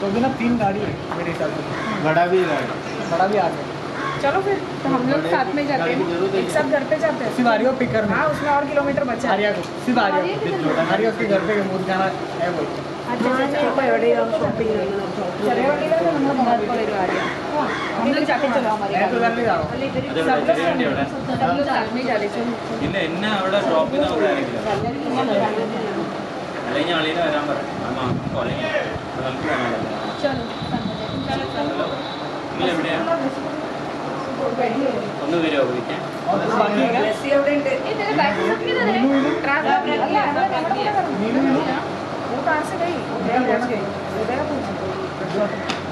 तो भी तीन गाड़ी है मेरे हिसाब से बड़ा भी गाड़ी बड़ा भी आ गया चलो फिर तो हम लोग साथ में जाते हैं एक साथ घर पे जाते हैं सिवारियो पिक करना हाँ उसमें और किलोमीटर बचा हरिया को सिवारियो हरिया उसके घर पे मूर्ख जाना है वो अच्छा अच्छा പിന്നെ എന്നെ അവിടെ ഡ്രോപ്പ് ചെയ്താൽ അല്ലെങ്കിൽ അളിയെ വരാൻ പറയാം നിങ്ങൾ എവിടെയാണ് ഒന്ന് വരുമോ വിളിക്കാൻ? ട്രാൻസ്ഫർ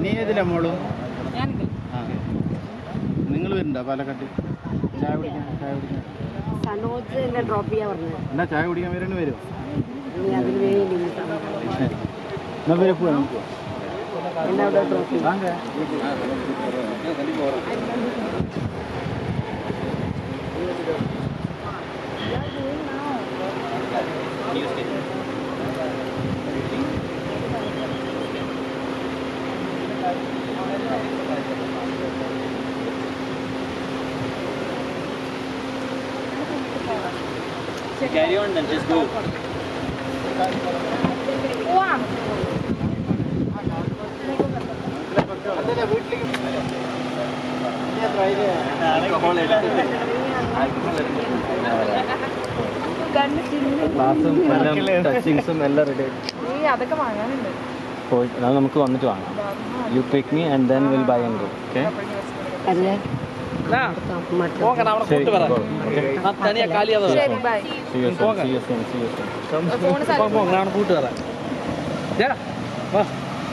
നീ ഏതിലാ മോളും നിങ്ങൾ വരുന്നുണ്ടോ പാലക്കാട്ട് ചായ കുടിക്കാൻ ചായ കുടിക്കാൻ സനോജ് എന്നെ ഡ്രോപ്പ് ചെയ്യാൻ പറഞ്ഞു എന്നാ ചായ കുടിക്കാൻ വരണ വരുമോ நான் வேறு போகிறேன் வாங்க Carry on then, just go. ടച്ചിങ്സും എല്ലാം റെഡി അതൊക്കെ വാങ്ങാനുണ്ട്. പോയിട്ട് അത് നമുക്ക് വന്നിട്ട് വാങ്ങാം. You pick me and then will buy and go okay അല്ലേ? ഫോൺ കൂട്ടുകാരാ